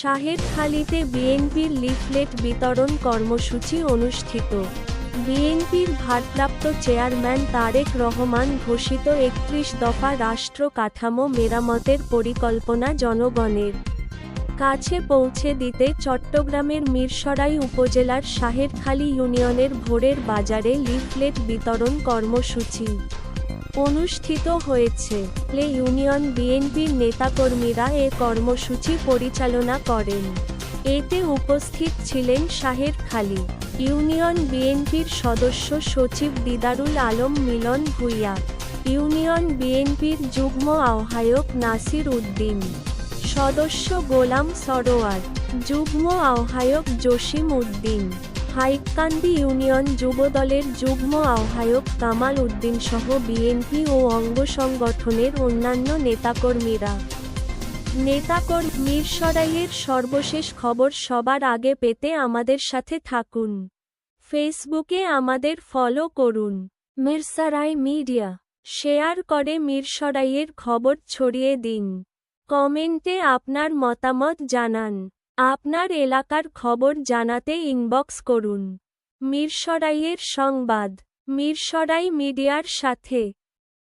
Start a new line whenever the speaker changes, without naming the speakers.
শাহেরখালীতে বিএনপির লিফলেট বিতরণ কর্মসূচি অনুষ্ঠিত। বিএনপির ভারপ্রাপ্ত চেয়ারম্যান তারেক রহমান ঘোষিত একত্রিশ দফা রাষ্ট্র কাঠামো মেরামতের পরিকল্পনা জনগণের কাছে পৌঁছে দিতে চট্টগ্রামের মিরসরাই উপজেলার শাহেরখালী ইউনিয়নের ভোরের বাজারে লিফলেট বিতরণ কর্মসূচি। অনুষ্ঠিত হয়েছে। প্লে ইউনিয়ন বিএনপির নেতাকর্মীরা এ কর্মসূচি পরিচালনা করেন। এতে উপস্থিত ছিলেন শাহেরখালী ইউনিয়ন বিএনপির সদস্য সচিব দিদারুল আলম মিলন ভুইয়া, ইউনিয়ন বিএনপির যুগ্ম আহ্বায়ক নাসির উদ্দিন, সদস্য গোলাম সরোয়ার, যুগ্ম আহ্বায়ক জসিম উদ্দিন। হাইকান্দি ইউনিয়ন যুবদলের যুগ্ম আহ্বায়ক কামাল উদ্দিন সহ বিএনপি ও অঙ্গ সংগঠনের অন্যান্য নেতাকর্মীরা। নেতাকর মিরসরাইয়ের সর্বশেষ খবর সবার আগে পেতে আমাদের সাথে থাকুন। ফেসবুকে আমাদের ফলো করুন। মিরসরাই মিডিয়া। শেয়ার করে মিরসরাইয়ের খবর ছড়িয়ে দিন। কমেন্টে আপনার মতামত জানান। আপনার এলাকার খবর জানাতে ইনবক্স করুন। মিরসরাইয়ের সংবাদ মিরসরাই মিডিয়ার সাথে।